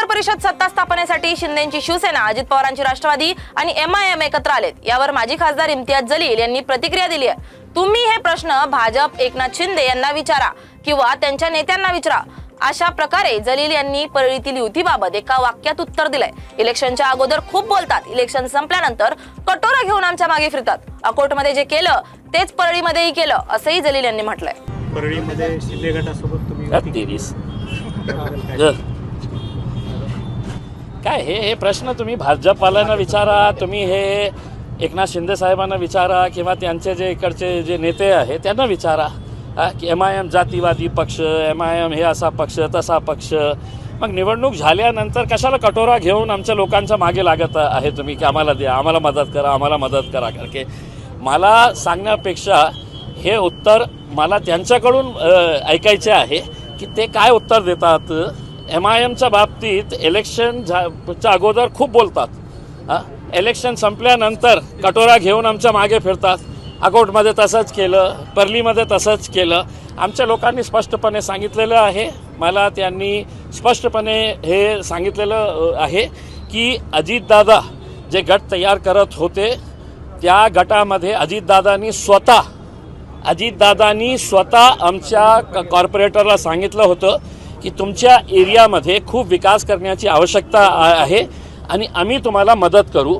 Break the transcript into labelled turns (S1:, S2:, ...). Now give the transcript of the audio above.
S1: नगर परिषद सत्ता स्थापनेसाठी शिंदेची शिवसेना अजित पवारांची राष्ट्रवादी आणि एम आय एम एकत्र आलेत. यावर माजी खासदार इम्तियाज जलील यांनी प्रतिक्रिया दिली आहे. तुम्ही हे प्रश्न भाजप एकनाथ शिंदे यांना विचारा किंवा त्यांच्या नेत्यांना विचारा. अशा प्रकारे जलील यांनी परळीतील युतीबाबत एका वाक्यात उत्तर दिलंय. इलेक्शनच्या अगोदर खूप बोलतात. इलेक्शन संपल्यानंतर कटोरा घेऊन आमच्या मागे फिरतात. अकोटमध्ये जे केलं तेच परळीमध्येही केलं असंही जलील यांनी म्हटलंय.
S2: परळीमध्ये शिंदे गटासोबत तुम्ही
S3: तेवीस.
S2: काय?
S3: हे हे प्रश्न तुम्ही भाजपवाल्यांना विचारा तुम्ही हे एकनाथ शिंदे साहेबांना विचारा किंवा त्यांचे जे इकडचे जे नेते आहे त्यांना विचारा. की एम आय एम जातीवादी पक्ष एम आय एम हे असा पक्ष तसा पक्ष. मग निवडणूक झाल्यानंतर कशाला कटोरा घेऊन आमच्या लोकांच्या मागे लागत आहे तुम्ही? की आम्हाला द्या आम्हाला मदत करा आम्हाला मदत करा. कारण की मला सांगण्यापेक्षा हे उत्तर मला त्यांच्याकडून ऐकायचे आहे की ते काय उत्तर देतात? एम आय एमच्या बाबतीत इलेक्शन झा च्या अगोदर खूप बोलतात. इलेक्शन संपल्यानंतर कटोरा घेऊन आमच्या मागे फिरतात. अकोटमध्ये तसंच केलं परलीमध्ये तसंच केलं. आमच्या लोकांनी स्पष्टपणे सांगितलेलं आहे. मला त्यांनी स्पष्टपणे हे सांगितलेलं आहे की अजितदादा जे गट तयार करत होते त्या गटामध्ये अजितदादांनी स्वतः अजितदादांनी स्वतः आमच्या क- कॉर्पोरेटरला सांगितलं होतं की तुमच्या एरियामध्ये खूप विकास करण्याची आवश्यकता आहे आणि आम्ही तुम्हाला मदत करू.